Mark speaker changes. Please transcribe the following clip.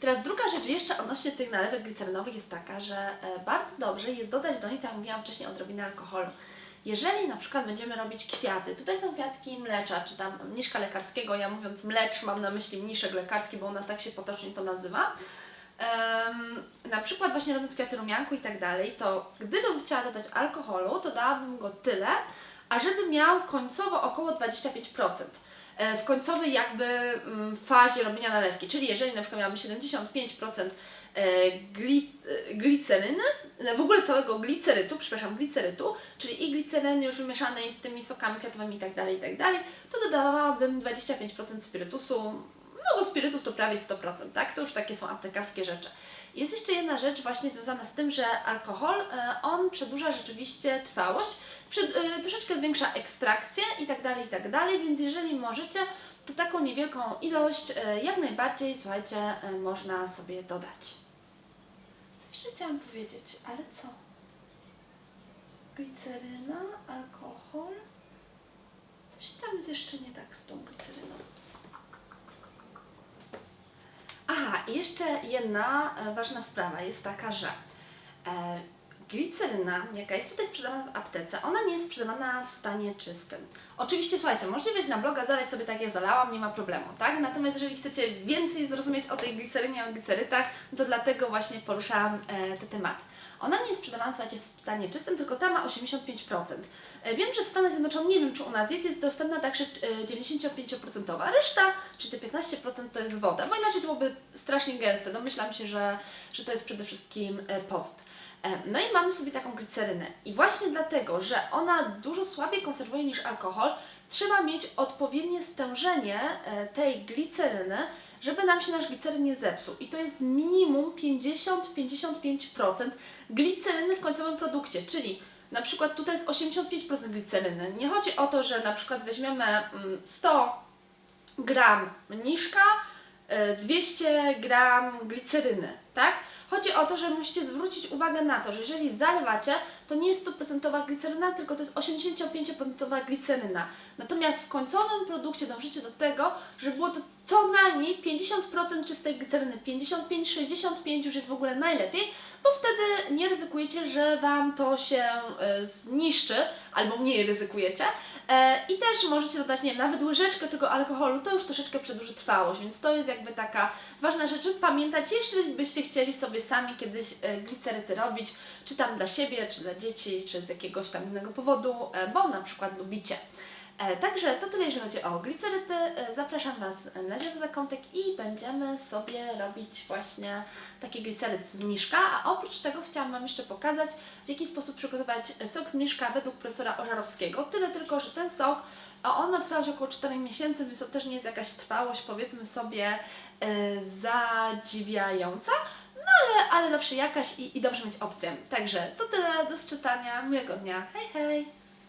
Speaker 1: Teraz druga rzecz jeszcze odnośnie tych nalewek glicerynowych jest taka, że e, bardzo dobrze jest dodać do nich, tak jak mówiłam wcześniej, odrobinę alkoholu. Jeżeli na przykład będziemy robić kwiaty, tutaj są kwiatki mlecza, czy tam mniszka lekarskiego, ja mówiąc mlecz mam na myśli mniszek lekarski, bo u nas tak się potocznie to nazywa. Em, na przykład właśnie robiąc kwiaty rumianku i tak dalej, to gdybym chciała dodać alkoholu, to dałabym go tyle, ażeby miał końcowo około 25% e, w końcowej jakby mm, fazie robienia nalewki, czyli jeżeli na przykład miałabym 75% e, e, gliceryny, w ogóle całego glicerytu, przepraszam, glicerytu, czyli i gliceryny już wymieszanej z tymi sokami kwiatowymi i tak dalej, i tak to dodawałabym 25% spirytusu, no bo spirytus to prawie 100%, tak? To już takie są aptekarskie rzeczy. Jest jeszcze jedna rzecz właśnie związana z tym, że alkohol, e, on przedłuża rzeczywiście trwałość, e, troszeczkę zwiększa ekstrakcję i tak dalej, i tak dalej, więc jeżeli możecie, to taką niewielką ilość e, jak najbardziej, słuchajcie, można sobie dodać. Co jeszcze chciałam powiedzieć, ale co? Gliceryna, alkohol? Coś tam jest jeszcze nie tak z tą gliceryną. Jeszcze jedna e, ważna sprawa jest taka, że e, gliceryna, jaka jest tutaj sprzedawana w aptece, ona nie jest sprzedawana w stanie czystym. Oczywiście, słuchajcie, możecie wejść na bloga, zalać sobie tak jak zalałam, nie ma problemu, tak? Natomiast jeżeli chcecie więcej zrozumieć o tej glicerynie, o glicerytach, to dlatego właśnie poruszałam e, te tematy. Ona nie jest sprzedawana, słuchajcie, w stanie czystym, tylko ta ma 85%. E, Wiem, że w Stanach Zjednoczonych, nie wiem czy u nas jest, jest dostępna także e, 95%. Reszta, czy te 15% to jest woda, bo inaczej to byłoby strasznie gęste. Domyślam się, że, że to jest przede wszystkim e, powód. E, No i mamy sobie taką glicerynę. I właśnie dlatego, że ona dużo słabiej konserwuje niż alkohol, trzeba mieć odpowiednie stężenie e, tej gliceryny, żeby nam się nasz gliceryn nie zepsuł. I to jest minimum 50-55% gliceryny w końcowym produkcie, czyli na przykład tutaj jest 85% gliceryny. Nie chodzi o to, że na przykład weźmiemy mm, 100 gram mniszka, y, 200 gram gliceryny, tak? Chodzi o to, że musicie zwrócić uwagę na to, że jeżeli zalewacie, to nie jest 100% gliceryna, tylko to jest 85% gliceryna. Natomiast w końcowym produkcie dążycie do tego, żeby było to co najmniej 50% czystej gliceryny, 55-65 już jest w ogóle najlepiej, bo wtedy nie ryzykujecie, że Wam to się e, zniszczy, albo mniej ryzykujecie. E, I też możecie dodać, nie wiem, nawet łyżeczkę tego alkoholu, to już troszeczkę przedłuży trwałość, więc to jest jakby taka ważna rzecz, pamiętać, jeśli byście chcieli sobie sami kiedyś e, gliceryty robić, czy tam dla siebie, czy dla dzieci, czy z jakiegoś tam innego powodu, e, bo na przykład lubicie. E, Także to tyle, jeżeli chodzi o gliceryty. E, Zapraszam Was na Zielony Zakątek i będziemy sobie robić właśnie taki gliceryt z mniszka. A oprócz tego chciałam Wam jeszcze pokazać, w jaki sposób przygotować sok z mniszka według profesora Ożarowskiego. Tyle tylko, że ten sok, on ma trwałość około 4 miesięcy, więc to też nie jest jakaś trwałość, powiedzmy sobie, e, zadziwiająca. No ale, ale zawsze jakaś i, i dobrze mieć opcję. Także to tyle, do czytania, miłego dnia, hej hej!